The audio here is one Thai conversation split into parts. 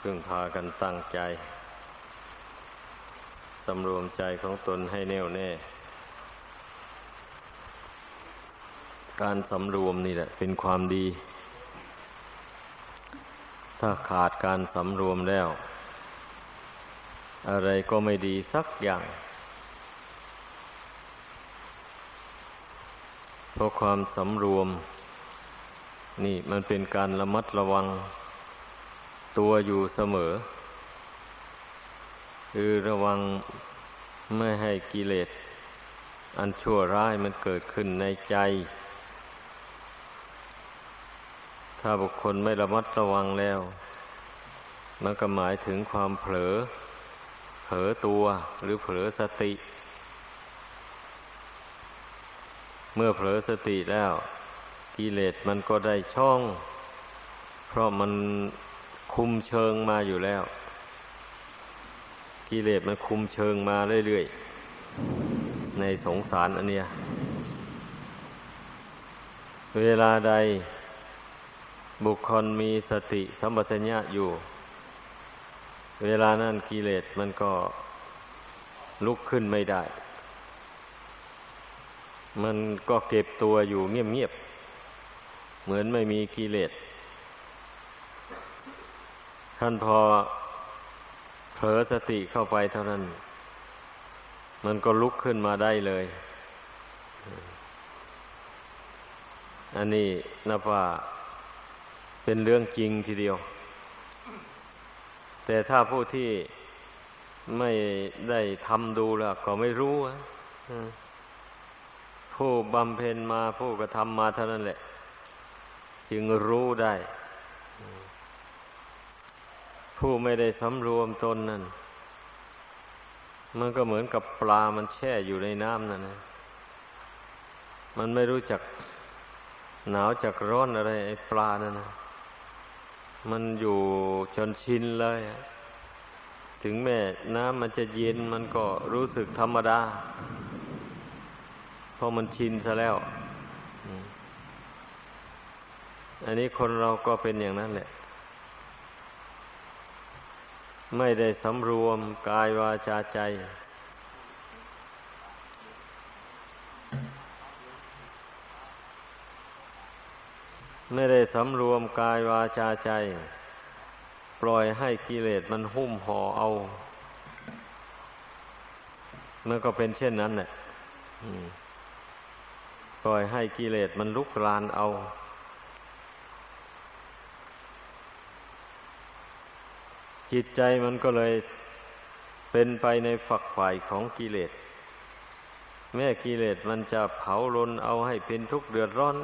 พึ่งพากันตั้งใจสำรวมใจของตนให้แน่วแน่ การสำรวมนี่แหละ เป็นความดี ถ้าขาดการสำรวมแล้ว อะไรก็ไม่ดีสักอย่าง เพราะความสำรวม นี่มันเป็นการระมัดระวัง ตัวอยู่เสมอ คือระวังไม่ให้กิเลส อันชั่วร้ายมันเกิดขึ้นในใจ ถ้าบุคคลไม่ระมัดระวังแล้วมันก็หมายถึงความเผลอ เผลอตัวหรือเผลอสติ เมื่อเผลอสติแล้ว กิเลสมันก็ได้ช่อง เพราะมัน คุมเชิงมาอยู่แล้ว กิเลสมันคุมเชิงมาเรื่อยๆ ในสงสารอันเนี้ย เวลาใดบุคคลมีสติสัมปชัญญะอยู่ เวลานั้นกิเลสมันก็ลุกขึ้นไม่ได้ มันก็เก็บตัวอยู่เงียบๆ เหมือนไม่มีกิเลส ท่านพอเผลอสติเข้าไปเท่านั้น มันก็ลุกขึ้นมาได้เลย อันนี้นับว่าเป็นเรื่องจริงทีเดียว แต่ถ้าผู้ที่ไม่ได้ทำดูแล้วก็ไม่รู้ผู้บำเพ็ญมาผู้กระทำมาเท่านั้นแหละ จึงรู้ได้ ผู้ไม่ได้สำรวมตนนั่น มันก็เหมือนกับปลามันแช่อยู่ในน้ำนั่นนะมันไม่รู้จักหนาวจักร้อนอะไร ไอ้ปลานั่นนะมันอยู่จนชินเลย ถึงแม้น้ำมันจะเย็นมันก็รู้สึกธรรมดา เพราะมันชินซะแล้ว อันนี้คนเราก็เป็นอย่างนั้นแหละ ไม่ได้สำรวมกายวาจาใจ ไม่ได้สำรวมกายวาจาใจ ปล่อยให้กิเลสมันหุ้มห่อเอา มันก็เป็นเช่นนั้นแหละปล่อยให้กิเลสมันลุกรานเอา จิตใจมันก็เลยเป็นไปในฝักฝ่ายของกิเลส แม้กิเลสมันจะเผาลนเอาให้เป็นทุกข์เดือดร้อน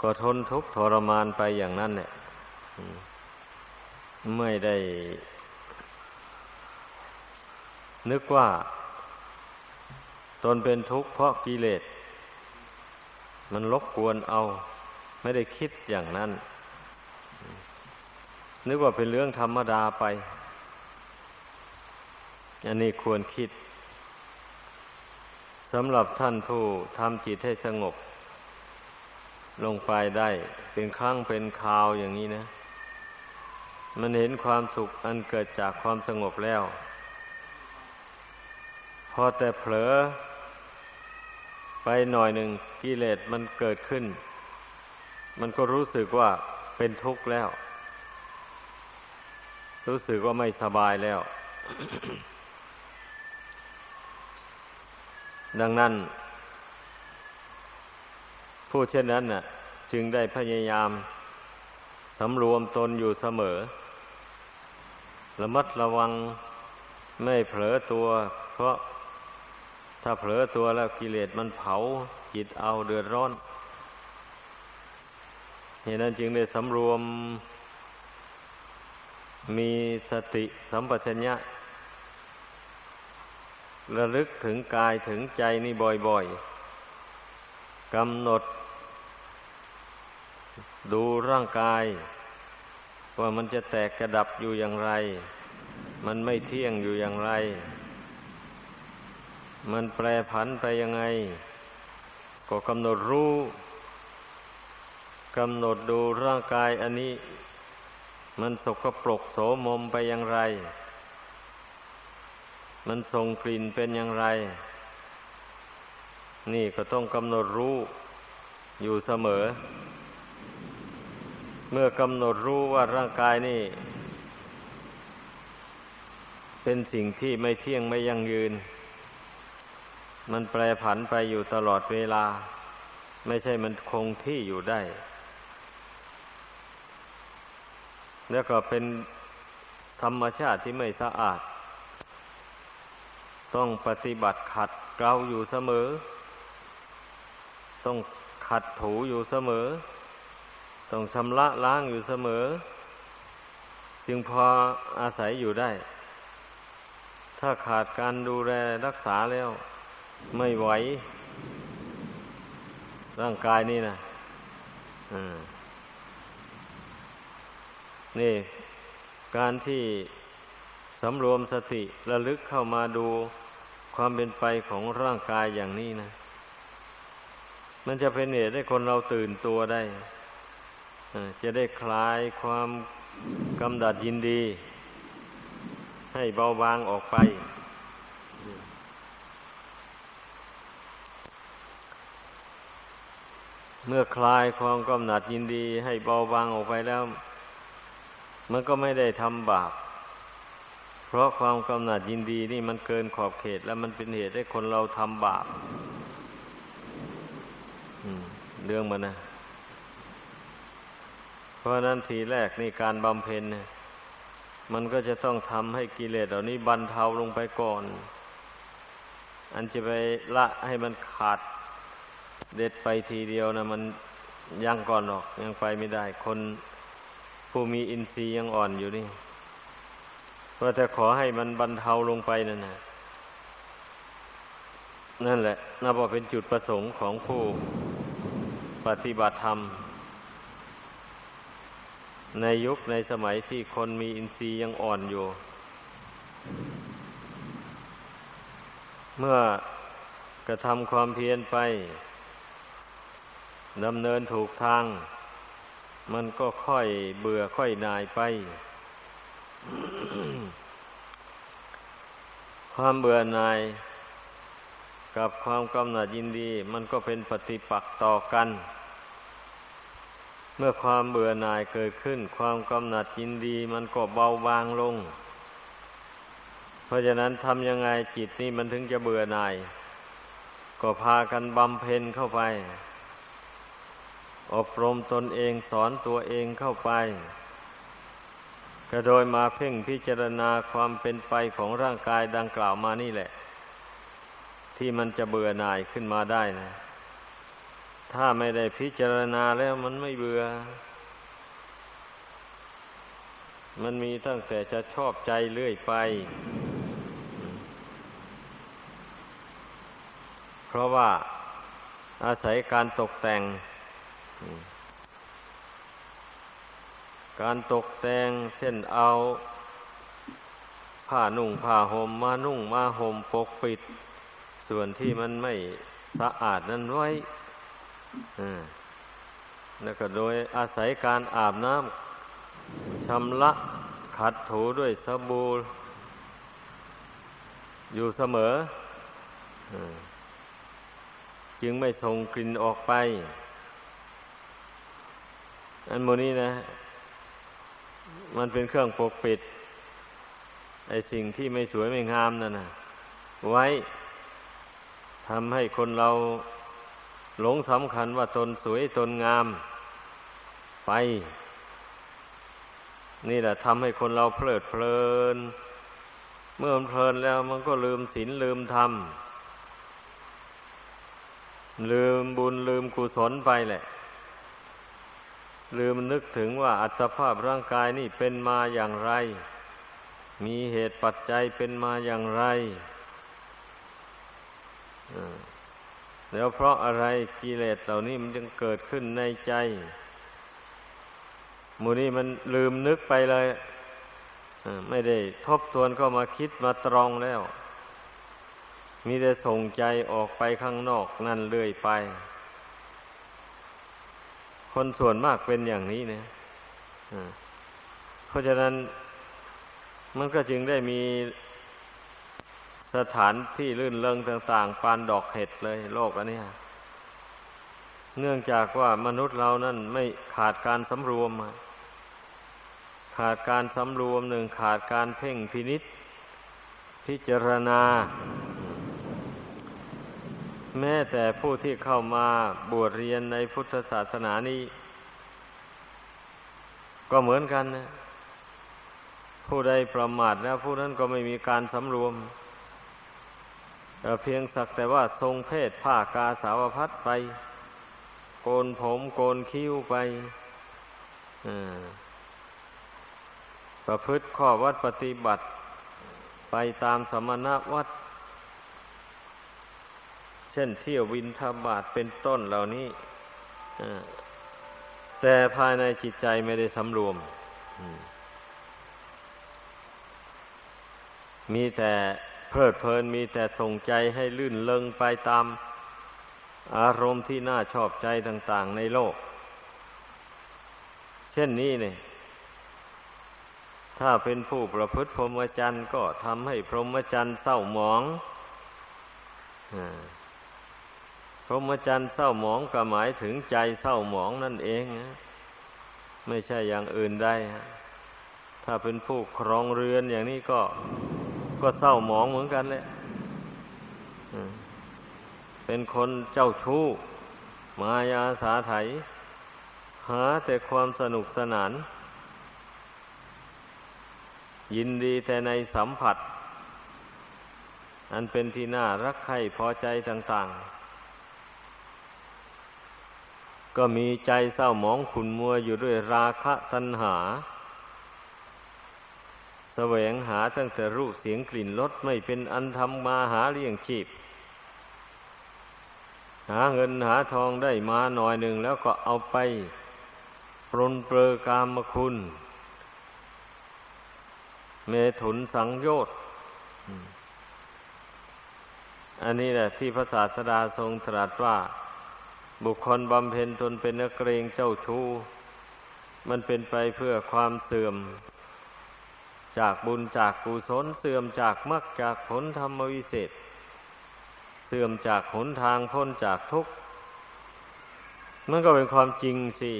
ก็ทนทุกข์ทรมานไปอย่างนั้นเนี่ยไม่ได้ นึกว่า ตนเป็นทุกข์เพราะกิเลส มันลบกวนเอา ไม่ได้คิดอย่างนั้น นึกว่าเป็นเรื่องธรรมดาไป อันนี้ควรคิดสำหรับท่านผู้ทำจิตให้สงบ ลงไปได้ เป็นครั้งเป็นคราวอย่างนี้นะ มันเห็นความสุขอันเกิดจากความสงบแล้ว พอแต่เผลอ ไปหน่อยหนึ่งกิเลสมันเกิดขึ้น มันก็รู้สึกว่าเป็นทุกข์แล้ว รู้สึกว่าไม่สบายแล้ว ดังนั้น ผู้เช่นนั้นน่ะ จึงได้พยายามสำรวมตนอยู่เสมอ ระมัดระวังไม่เผลอตัว เพราะถ้าเผลอตัวแล้วกิเลสมันเผาจิตเอาเดือดร้อนเหตุนั้นจึงได้สำรวม มีสติสัมปชัญญะ ระลึกถึงกายถึงใจนี่บ่อยๆกำหนด ดูร่างกาย ว่ามันจะแตกกระดับอยู่อย่างไร มันไม่เที่ยงอยู่อย่างไร มันแปรผันไปยังไง ก็กำหนดรู้กำหนดดูร่างกายอันนี้ มันสกปรกโสมมไปอย่างไร มันส่งกลิ่นเป็นอย่างไร นี่ก็ต้องกำหนดรู้อยู่เสมอ เมื่อกำหนดรู้ว่าร่างกายนี่ เป็นสิ่งที่ไม่เที่ยงไม่ยั่งยืน มันแปรผันไปอยู่ตลอดเวลา ไม่ใช่มันคงที่อยู่ได้ แล้วก็เป็นธรรมชาติที่ไม่สะอาด ต้องปฏิบัติขัดเกลาอยู่เสมอ ต้องขัดถูอยู่เสมอ ต้องชำระล้างอยู่เสมอ จึงพออาศัยอยู่ได้ ถ้าขาดการดูแลรักษาแล้ว ไม่ไหว ร่างกายนี่นะ นี่การที่สำรวมสติระลึกเข้ามาดูความเป็นไปของร่างกายอย่างนี้นะ มันจะเป็นเหตุให้คนเราตื่นตัวได้จะได้คลายความกำดัดยินดี ให้เบาบางออกไป เมื่อคลายความกำหนัดยินดี ให้เบาบางออกไปแล้ว มันก็ไม่ได้ทำบาป เพราะความกำหนัดยินดีนี่มันเกินขอบเขต แล้วมันเป็นเหตุให้คนเราทำบาปเรื่องมันนะ เพราะนั้นทีแรกนี่การบำเพ็ญเนี่ยมันก็จะต้องทำให้กิเลสเหล่านี้บรรเทาลงไปก่อน อันจะไปละให้มันขาดเด็ดไปทีเดียวนะมันยังก่อนหรอกยังไปไม่ได้คน ผู้มีอินทรีย์ยังอ่อนอยู่นี่ก็จะขอให้มันบรรเทาลงไปนั่นนะนั่นแหละนับว่าเป็นจุดประสงค์ของผู้ปฏิบัติธรรม ในยุคในสมัยที่คนมีอินทรีย์ยังอ่อนอยู่ เมื่อกระทำความเพียรไปดำเนินถูกทาง มันก็ค่อยเบื่อค่อยนายไป ความเบื่อหน่าย กับความกำหนัดยินดี มันก็เป็นปฏิปักษ์ต่อกัน เมื่อความเบื่อหน่ายเกิดขึ้น ความกำหนัดยินดี มันก็เบาบางลง เพราะฉะนั้นทำยังไงจิตนี่มันถึงจะเบื่อหน่าย ก็พากันบำเพ็ญเข้าไป อบรมตนเองสอนตัวเองเข้าไป ก็โดยมาเพ่งพิจารณาความเป็นไปของร่างกายดังกล่าวมานี่แหละ ที่มันจะเบื่อหน่ายขึ้นมาได้นะ ถ้าไม่ได้พิจารณาแล้วมันไม่เบื่อ มันมีตั้งแต่จะชอบใจเรื่อยไป เพราะว่าอาศัยการตกแต่ง การตกแต่งเช่นเอาผ้านุ่งผ้าห่มมานุ่งมาห่มปกปิด ส่วนที่มันไม่สะอาดนั้นไว้แล้วก็โดยอาศัยการอาบน้ำชำระขัดถูด้วยสบู่อยู่เสมอ จึงไม่ส่งกลิ่นออกไป อันโมนี้นะ มันเป็นเครื่องปกปิดไอสิ่งที่ไม่สวยไม่งามนั่นนะไว้ทำให้คนเราหลงสำคัญว่าตนสวยตนงามไป นี่แหละทำให้คนเราเพลิดเพลิน เมื่อมันเพลินแล้วมันก็ลืมศีลลืมธรรม ลืมบุญลืมกุศลไปแหละ ลืมนึกถึงว่าอัตภาพร่างกายนี่เป็นมาอย่างไร มีเหตุปัจจัยเป็นมาอย่างไรแล้วเพราะอะไรกิเลสเหล่านี้มันจึงเกิดขึ้นในใจมูนี่มันลืมนึกไปเลยไม่ได้ทบทวนก็มาคิดมาตรองแล้ว มีแต่ส่งใจออกไปข้างนอกนั่นเรื่อยไป คนส่วนมากเป็นอย่างนี้เนี่ยเพราะฉะนั้นมันก็จึงได้มีสถานที่ลื่นเริงต่าง ๆ ปานดอกเห็ดเลย โลกอันนี้เนื่องจากว่ามนุษย์เรานั่นไม่ขาดการสำรวม ขาดการสำรวมหนึ่งขาดการเพ่งพินิษพิจารณา แม้แต่ผู้ที่เข้ามาบวชเรียนในพุทธศาสนานี้ ก็เหมือนกันนะผู้ใดประมาทแล้วผู้นั้นก็ไม่มีการสำรวมเพียงสักแต่ว่าทรงเพศผ้ากาสาวพัดไป โกนผมโกนคิ้วไปประพฤติข้อวัดปฏิบัติ ไปตามสมณวัด เช่นเที่ยววินทบาทเป็นต้นเหล่านี้แต่ภายในจิตใจไม่ได้สำรวม มีแต่เพลิดเพลินมีแต่ส่งใจให้ลื่นเลงไปตามอารมณ์ที่น่าชอบใจต่าง ๆ ในโลก เช่นนี้เนี่ยถ้าเป็นผู้ประพฤติพรหมจรรย์ก็ทำให้พรหมจรรย์เศร้าหมอง พรหมจรรย์เศร้าหมองก็หมายถึงใจเศร้าหมองนั่นเองไม่ใช่อย่างอื่นได้ถ้าเป็นผู้ครองเรือนอย่างนี้ก็ก็เศร้าหมองเหมือนกันแหละเป็นคนเจ้าชู้ มายาสาไถ หาแต่ความสนุกสนาน ยินดีแต่ในสัมผัส อันเป็นที่น่ารักใคร่พอใจต่าง ๆ ก็มีใจเศร้าหมองขุนมัวอยู่ด้วยราคะตัณหาแสวงหาตั้งแต่รูปเสียงกลิ่นรสไม่เป็นอันทำมาหาเลี้ยงชีพ หาเงินหาทองได้มาหน่อยหนึ่งแล้วก็เอาไปปรนเปลือกามคุณ เมถุนสังโยชน์อันนี้แหละที่พระศาสดาทรงตรัสว่า บุคคลบำเพ็ญตนเป็นนักเกรงเจ้าชู้ มันเป็นไปเพื่อความเสื่อม จากบุญจากกุศลเสื่อมจากมรรคจากผลธรรมวิเศษ เสื่อมจากหนทางพ้นจากทุกข์มันก็เป็นความจริงสิ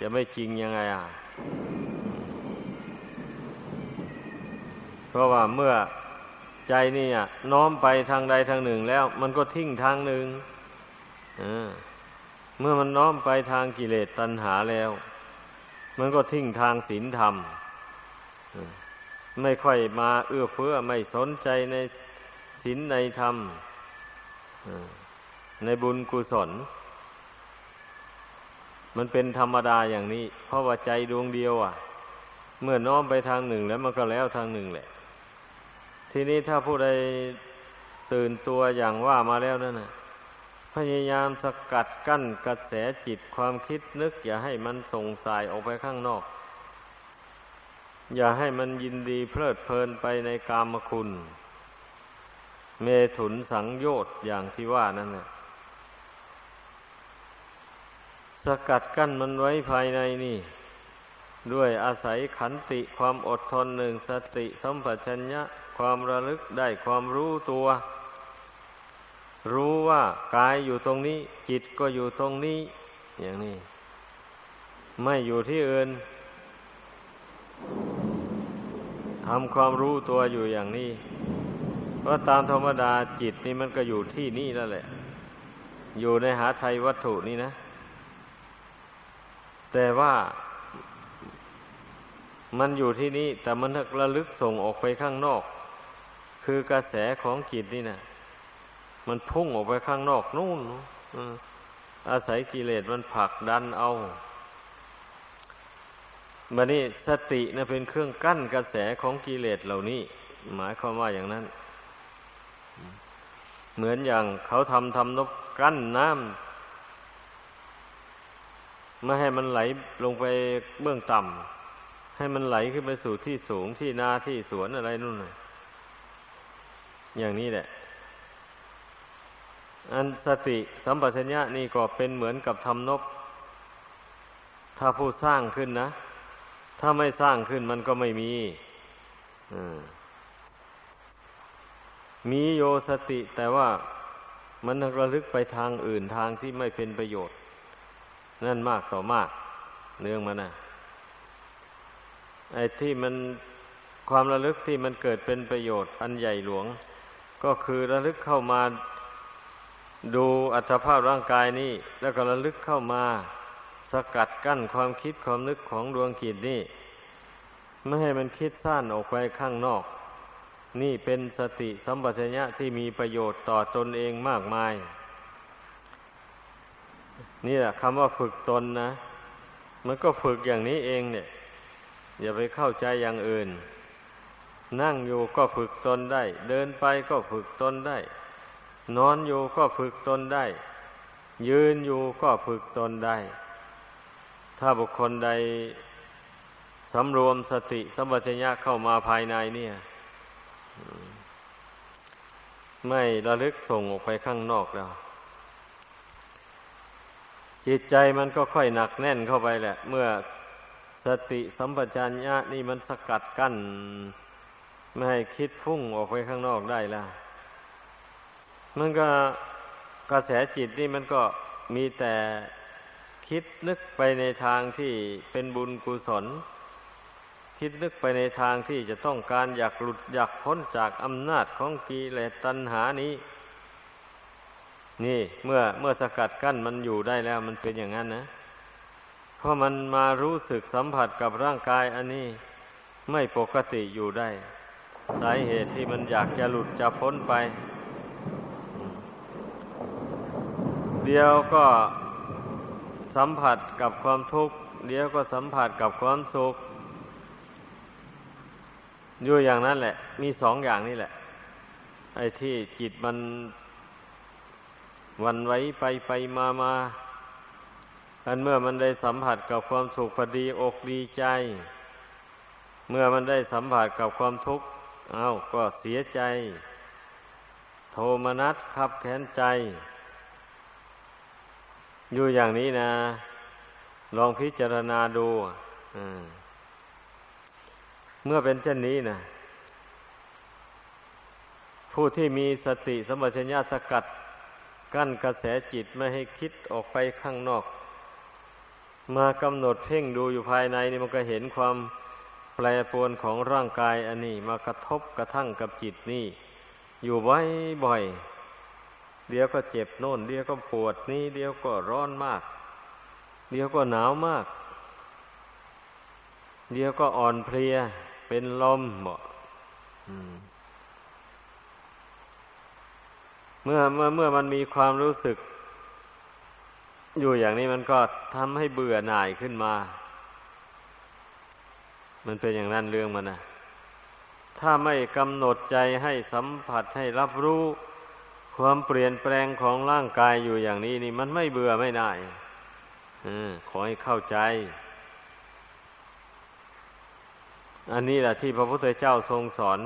จะไม่จริงยังไงอะ เพราะว่าเมื่อใจนี่น้อมไปทางใดทางหนึ่งแล้ว มันก็ทิ้งทางหนึ่ง เมื่อมันน้อมไปทางกิเลสตัณหาแล้ว มันก็ทิ้งทางศีลธรรม ไม่ค่อยมาเอื้อเฟื้อไม่สนใจในศีลในธรรม ในบุญกุศล มันเป็นธรรมดาอย่างนี้ เพราะว่าใจดวงเดียวอะ เมื่อน้อมไปทางหนึ่งแล้วมันก็แล้วทางหนึ่งแหละ ทีนี้ถ้าผู้ใดตื่นตัวอย่างว่ามาแล้วนั่นนะ พยายามสกัดกั้นกระแสจิตความคิดนึก อย่าให้มันส่งสายออกไปข้างนอก อย่าให้มันยินดีเพลิดเพลินไปในกามคุณ เมถุนสังโยชน์อย่างที่ว่านั่นแหละสกัดกั้นมันไว้ภายในนี่ ด้วยอาศัยขันติความอดทนหนึ่งสติสัมปชัญญะความระลึกได้ความรู้ตัว รู้ว่ากายอยู่ตรงนี้ จิตก็อยู่ตรงนี้ อย่างนี้ ไม่อยู่ที่อื่นทำความรู้ตัวอยู่อย่างนี้ เพราะตามธรรมดาจิตนี่มันก็อยู่ที่นี่แล้วแหละ อยู่ในหาไทยวัตถุนี่นะ แต่ว่ามันอยู่ที่นี่แต่มันระลึกส่งออกไปข้างนอก คือกระแสของจิตนี่นะ มันพุ่งออกไปข้างนอกนู่นอาศัยกิเลสมันผลักดันเอาบัดนี้สตินะเป็นเครื่องกั้นกระแสของกิเลสเหล่านี้ หมายความว่าอย่างนั้น เหมือนอย่างเขาทำทำนบกั้นน้ำไม่ให้มันไหลลงไปเบื้องต่ำให้มันไหลขึ้นไปสู่ที่สูงที่นาที่สวนอะไรนู่นอย่างนี้แหละ อันสติสัมปชัญญะนี่ก็เป็นเหมือนกับทำนบถ้าผู้สร้างขึ้นนะ ถ้าไม่สร้างขึ้นมันก็ไม่มีมีโยสติแต่ว่ามันระลึกไปทางอื่นทางที่ไม่เป็นประโยชน์ นั่นมากต่อมาก เนื่องมานะไอ้ที่มันความระลึกที่มันเกิดเป็นประโยชน์ อันใหญ่หลวง ก็คือระลึกเข้ามา ดูอัตภาพร่างกายนี้ แล้วก็ระลึกเข้ามาสกัดกั้นความคิดความนึกของดวงกิจนี่ไม่ให้มันคิดสั้นออกไปข้างนอก นี่เป็นสติสัมปชัญญะที่มีประโยชน์ต่อตนเองมากมาย นี่แหละคำว่าฝึกตนนะ มันก็ฝึกอย่างนี้เองเนี่ย อย่าไปเข้าใจอย่างอื่น นั่งอยู่ก็ฝึกตนได้ เดินไปก็ฝึกตนได้ นอนอยู่ก็ฝึกตนได้ ยืนอยู่ก็ฝึกตนได้ ถ้าบุคคลใดสำรวมสติสัมปชัญญะเข้ามาภายในเนี่ย ไม่ระลึกส่งออกไปข้างนอกแล้ว จิตใจมันก็ค่อยหนักแน่นเข้าไปแหละ เมื่อสติสัมปชัญญะนี่มันสกัดกั้น ไม่ให้คิดพุ่งออกไปข้างนอกได้และ มันก็กระแสจิตนี่มันก็มีแต่คิดนึกไปในทางที่เป็นบุญกุศล คิดนึกไปในทางที่จะต้องการอยากหลุดอยากพ้นจากอำนาจของกิเลสตัณหานี้ นี่เมื่อเมื่อสกัดกั้นมันอยู่ได้แล้วมันเป็นอย่างนั้นนะเพราะมันมารู้สึกสัมผัสกับร่างกายอันนี้ไม่ปกติอยู่ได้ สาเหตุที่มันอยากจะหลุดจะพ้นไป เดียวก็สัมผัสกับความทุกข์ เดียวก็สัมผัสกับความสุข อยู่อย่างนั้นแหละ มีสองอย่างนี่แหละ ไอ้ที่จิตมันวันไว้ไปไปมามาอันเมื่อมันได้สัมผัสกับความสุขพอดีอกดีใจ เมื่อมันได้สัมผัสกับความทุกข์เอาก็เสียใจ โทมนัสขับแค้นใจ อยู่อย่างนี้นะ ลองพิจารณาดูเมื่อเป็นเช่นนี้นะผู้ที่มีสติสมัชัญญาสกัด กั้นกระแสจิตไม่ให้คิดออกไปข้างนอก มากำหนดเพ่งดูอยู่ภายในนี่มันก็เห็นความแปรปรวนของร่างกายอันนี้ มากระทบกระทั่งกับจิตนี่ อยู่บ่อย เดี๋ยวก็เจ็บโน่น เดี๋ยวก็ปวดนี่ เดี๋ยวก็ร้อนมาก เดี๋ยวก็หนาวมาก เดี๋ยวก็อ่อนเพลีย เป็นลมบอกเมื่อเมื่อเมื่อมันมีความรู้สึก อยู่อย่างนี้มันก็ทำให้เบื่อหน่ายขึ้นมา มันเป็นอย่างนั้นเรื่องมันนะถ้าไม่กำหนดใจให้สัมผัสให้รับรู้ ความเปลี่ยนแปลงของร่างกายอยู่อย่างนี้นี่มันไม่เบื่อไม่น่ายขอให้เข้าใจ อันนี้แหละที่พระพุทธเจ้าทรงสอน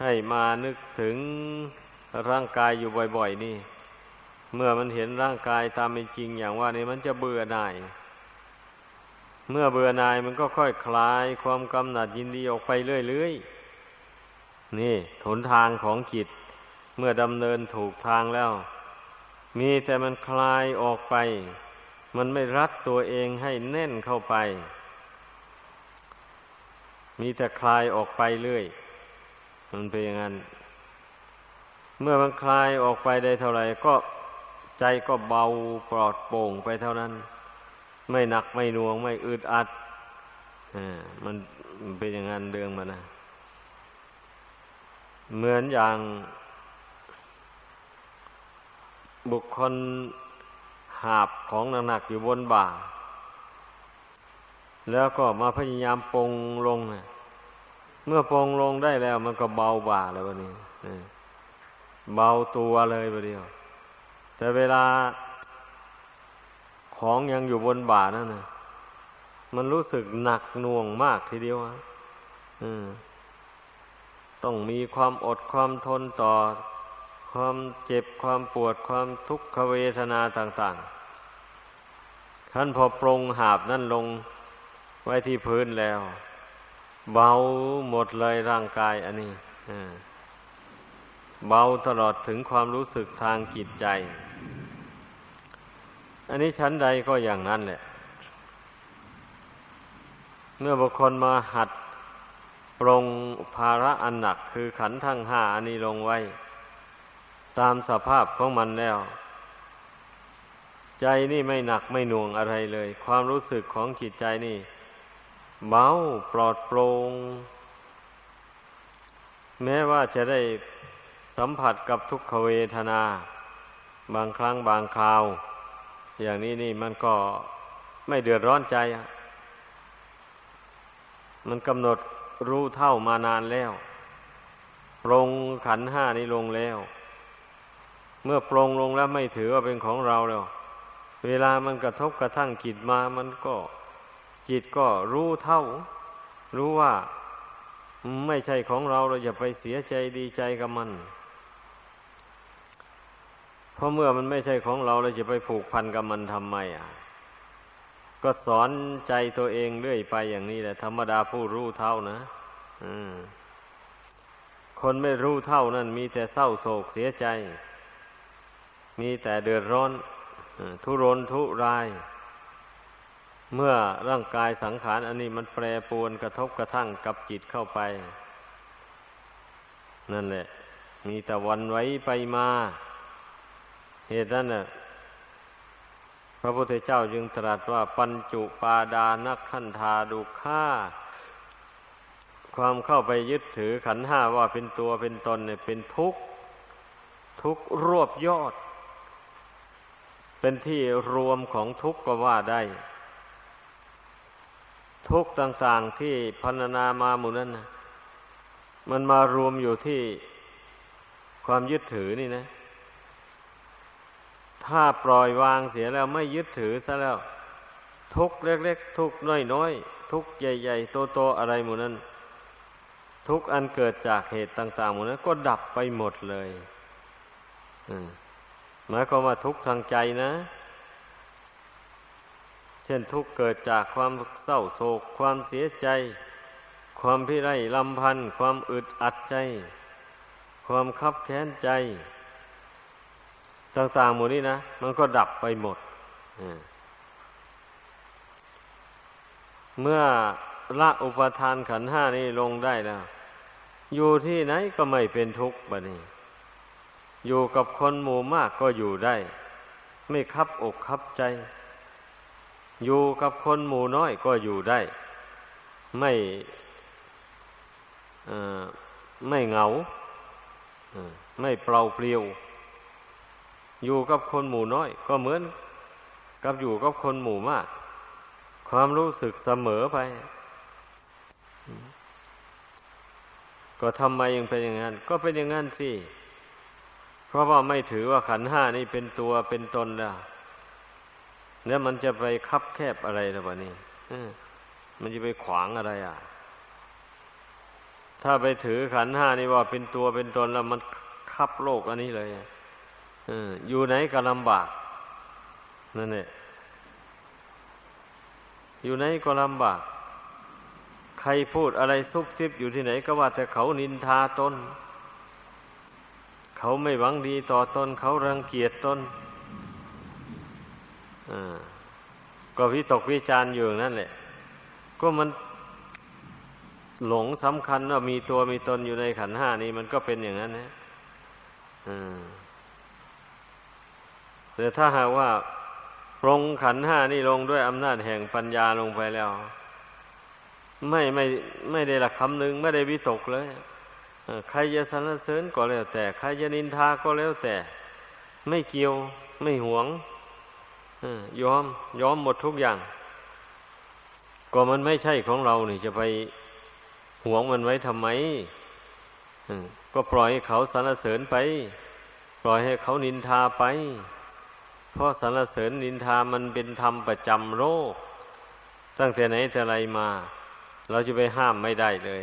ให้มานึกถึงร่างกายอยู่บ่อย ๆ นี่ เมื่อมันเห็นร่างกายตามเป็นจริงอย่างว่านี่มันจะเบื่อหน่าย เมื่อเบื่อหน่ายมันก็ค่อยคลายความกำหนัดยินดีออกไปเรื่อยๆ นี่ หนทางของจิต เมื่อดำเนินถูกทางแล้ว มีแต่มันคลายออกไป มันไม่รัดตัวเองให้แน่นเข้าไป มีแต่คลายออกไปเรื่อย มันเป็นอย่างนั้น เมื่อมันคลายออกไปได้เท่าไหร่ก็ใจก็เบาปลอดโปร่งไปเท่านั้น ไม่หนักไม่หน่วงไม่อึดอัดอ่ามันเป็นอย่างนั้นเรื่องมันนะเหมือนอย่าง บุคคลหาบของหนักๆอยู่บนบ่า แล้วก็มาพยายามปงลง เมื่อปงลงได้แล้วมันก็เบาบ่าแล้ววันนี้เบาตัวเลยประเดียว แต่เวลาของยังอยู่บนบ่านั่นนะมันรู้สึกหนักหน่วงมากทีเดียวต้องมีความอดความทนต่อ ความเจ็บความปวดความทุกขเวทนาต่าง ๆ ขั้นพอปรงหาบนั่นลงไว้ที่พื้นแล้ว เบาหมดเลยร่างกายอันนี้เบาตลอดถึงความรู้สึกทางจิตใจ อันนี้ชั้นใดก็อย่างนั้นแหละ เมื่อบุคคลมาหัดปรงภาระอันหนักคือขันทั้งห้าอันนี้ลงไว้ ตามสภาพของมันแล้ว ใจนี่ไม่หนักไม่หน่วงอะไรเลย ความรู้สึกของจิตใจนี่เบาปลอดโปร่งแม้ว่าจะได้สัมผัสกับทุกขเวทนา บางครั้งบางคราว อย่างนี้นี่มันก็ไม่เดือดร้อนใจ มันกำหนดรู้เท่ามานานแล้ว ปรงขันห้านี้ลงแล้ว เมื่อปรงลงแล้วไม่ถือว่าเป็นของเราแล้ว เวลามันกระทบกระทั่งจิตมามันก็จิตก็รู้เท่า รู้ว่าไม่ใช่ของเราเราอย่าไปเสียใจดีใจกับมัน เพราะเมื่อมันไม่ใช่ของเราเราจะไปผูกพันกับมันทำไมอะ ก็สอนใจตัวเองเรื่อยไปอย่างนี้แหละ ธรรมดาผู้รู้เท่านะคนไม่รู้เท่านั่นมีแต่เศร้าโศกเสียใจ มีแต่เดือดร้อน ทุรนทุราย เมื่อร่างกายสังขารอันนี้มันแปรปวนกระทบกระทั่งกับจิตเข้าไป นั่นแหละ มีแต่วันไว้ไปมา เหตุนั้นน่ะพระพุทธเจ้าจึงตรัสว่าปัญจุปาดานักขันธาดุข่าความเข้าไปยึดถือขันห้าว่าเป็นตัวเป็นตนเนี่ยเป็นทุกข์ ทุกข์รวบยอด เป็นที่รวมของทุกข์ก็ว่าได้ ทุกต่างๆที่พันนามาหมู่นั้นนะมันมารวมอยู่ที่ความยึดถือนี่นะ ถ้าปล่อยวางเสียแล้วไม่ยึดถือซะแล้ว ทุกเล็กๆ ทุกน้อยๆ ทุกใหญ่ๆ โตๆ อะไรหมู่นั้น ทุกอันเกิดจากเหตุต่าง ๆ หมู่นั้นก็ดับไปหมดเลย อืม หมายความว่าทุกข์ทางใจนะ เช่นทุกข์เกิดจากความเศร้าโศก ความเสียใจ ความพิไรลำพันธ์ความอึดอัดใจ ความคับแค้นใจ ต่างๆหมดนี้นะ มันก็ดับไปหมดเมื่อละอุปทานขันห้านี้ลงได้แล้ว อยู่ที่ไหนก็ไม่เป็นทุกข์บะนี้ อยู่กับคนหมู่มากก็อยู่ได้ ไม่คับอกคับใจ อยู่กับคนหมู่น้อยก็อยู่ได้ ไม่ไม่เหงาไม่เปล่าเปลี่ยว อยู่กับคนหมู่น้อย ก็เหมือนกับอยู่กับคนหมู่มาก ความรู้สึกเสมอไป ก็ทำไมยังเป็นอย่างนั้น ก็เป็นอย่างนั้นสิ เพราะว่าไม่ถือว่าขันห้านี่เป็นตัวเป็นตนแล้วแล้วมันจะไปคับแคบอะไรล่ะวะนี่มันจะไปขวางอะไรอะ ถ้าไปถือขันห้านี่ว่าเป็นตัวเป็นตนแล้วมันคับโลกอันนี้เลยอยู่ไหนก็ลำบากนั่นแหละอยู่ไหนก็ลำบาก ใครพูดอะไรซุบซิบอยู่ที่ไหนก็ว่าแต่เขานินทาตน เขาไม่หวังดีต่อตน เขารังเกียจตนก็วิตกวิจารณ์อยู่นั่นแหละ ก็มันหลงสำคัญว่ามีตัวมีตนอยู่ในขันห้านี้มันก็เป็นอย่างนั้นนะแต่ถ้าหากว่าปรงขันห้านี่ลงด้วยอำนาจแห่งปัญญาลงไปแล้ว ไม่ไม่ไม่ได้ละคำหนึ่งไม่ได้วิตกเลย ใครจะสรรเสริญก็แล้วแต่ ใครจะนินทาก็แล้วแต่ ไม่เกี่ยวไม่หวงยอมยอมหมดทุกอย่าง ก็มันไม่ใช่ของเรานี่จะไปหวงมันไว้ทำไมก็ปล่อยให้เขาสรรเสริญไป ปล่อยให้เขานินทาไป เพราะสรรเสริญนินทามันเป็นธรรมประจำโลกตั้งแต่ไหนแต่ไรมา เราจะไปห้ามไม่ได้เลย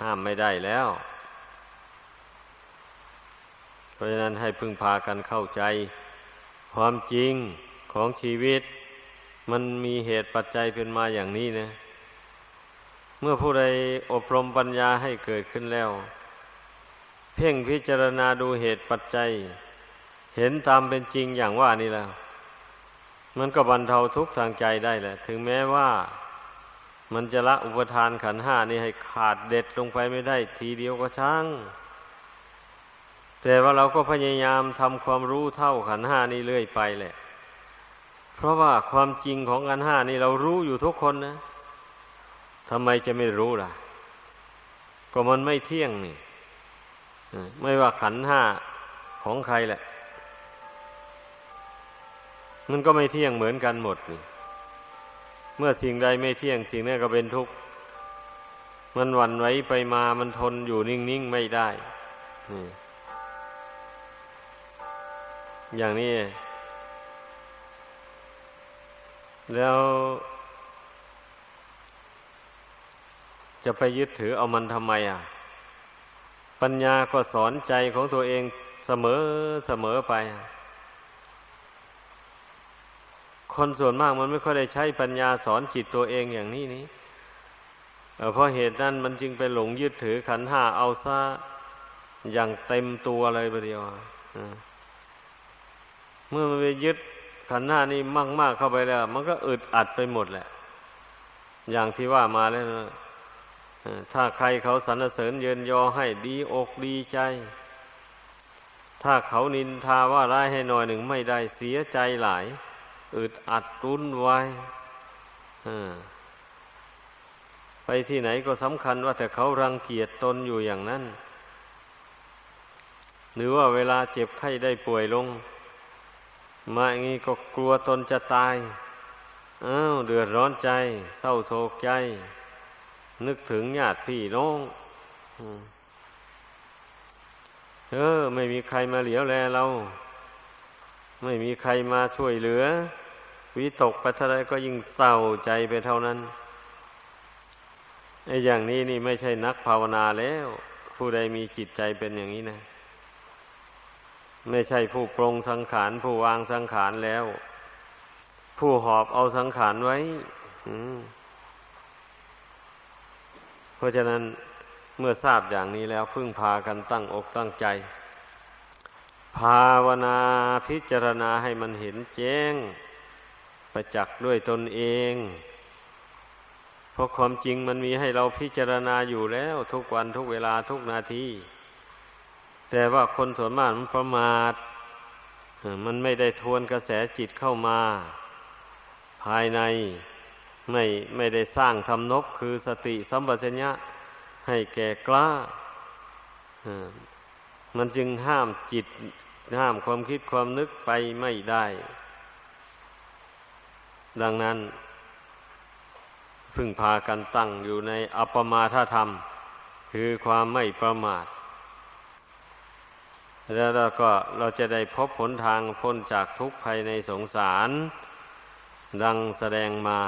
ห้ามไม่ได้แล้ว เพราะฉะนั้นให้พึ่งพากันเข้าใจ ความจริงของชีวิต มันมีเหตุปัจจัยเป็นมาอย่างนี้นะ เมื่อผู้ใดอบรมปัญญาให้เกิดขึ้นแล้ว เพ่งพิจารณาดูเหตุปัจจัย เห็นตามเป็นจริงอย่างว่านี่แล้ว มันก็บรรเทาทุกข์ทางใจได้แหละ ถึงแม้ว่า มันจะละอุปทานขันห้านี่ให้ขาดเด็ดลงไปไม่ได้ ทีเดียวก็ช่าง แต่ว่าเราก็พยายามทำความรู้เท่าขันห้านี่เรื่อยไปแหละ เพราะว่าความจริงของขันห้านี่เรารู้อยู่ทุกคนนะทำไมจะไม่รู้ล่ะ ก็มันไม่เที่ยงนี่ไม่ว่าขันห้าของใครแหละ มันก็ไม่เที่ยงเหมือนกันหมดนี่ มื่อสิ่งใดไม่เที่ยงสิ่งนั้นก็เป็นทุกข์ มันหวั่นไหวไปมามันทนอยู่นิ่งๆไม่ได้อย่างนี้ แล้วจะไปยึดถือเอามันทำไมอะ ปัญญาก็สอนใจของตัวเองเสมอเสมอไป คนส่วนมากมันไม่ค่อยได้ใช้ปัญญาสอนจิตตัวเองอย่างนี้นี้เพราะเหตุนั้นมันจึงไปหลงยึดถือขันห้าเอาซะอย่างเต็มตัวเลยประเดียวเมื่อมันไปยึดขันห้านี่มากๆเข้าไปแล้ว มันก็อึดอัดไปหมดแหละ อย่างที่ว่ามาแล้วนะถ้าใครเขาสรรเสริญเยินยอให้ดีอกดีใจ ถ้าเขานินทาว่าร้ายให้หน่อยหนึ่งไม่ได้เสียใจหลาย อึดอัดรุนวายไปที่ไหนก็สำคัญว่าแต่เขารังเกียจตนอยู่อย่างนั้น หรือว่าเวลาเจ็บไข้ได้ป่วยลง มาอย่างนี้ก็กลัวตนจะตายอ้าวเดือดร้อนใจ เศร้าโศกใจ นึกถึงญาติพี่น้องเออ ไม่มีใครมาเหลียวแลเรา ไม่มีใครมาช่วยเหลือ วิตกไปเท่าไรก็ยิ่งเศร้าใจไปเท่านั้นไอ้อย่างนี้นี่ไม่ใช่นักภาวนาแล้ว ผู้ใดมีจิตใจเป็นอย่างนี้นะ ไม่ใช่ผู้ปรงสังขาร ผู้วางสังขารแล้ว ผู้หอบเอาสังขารไว้เพราะฉะนั้นเมื่อทราบอย่างนี้แล้ว พึ่งพากันตั้งอกตั้งใจ ภาวนาพิจารณาให้มันเห็นแจ้ง ประจักษ์ด้วยตนเอง เพราะความจริงมันมีให้เราพิจารณาอยู่แล้วทุกวันทุกเวลาทุกนาที แต่ว่าคนส่วนมากมันประมาท มันไม่ได้ทวนกระแสจิตเข้ามา ภายในไม่ไม่ได้สร้างทำนบคือสติสัมปชัญญะให้แก่กล้า มันจึงห้ามจิตห้ามความคิดความนึกไปไม่ได้ ดังนั้น พึ่งพากันตั้งอยู่ในอัปมาทธรรม คือความไม่ประมาท แล้วเราก็เราจะได้พบผลทางพ้นจากทุกภัยในสงสาร ดังแสดงมา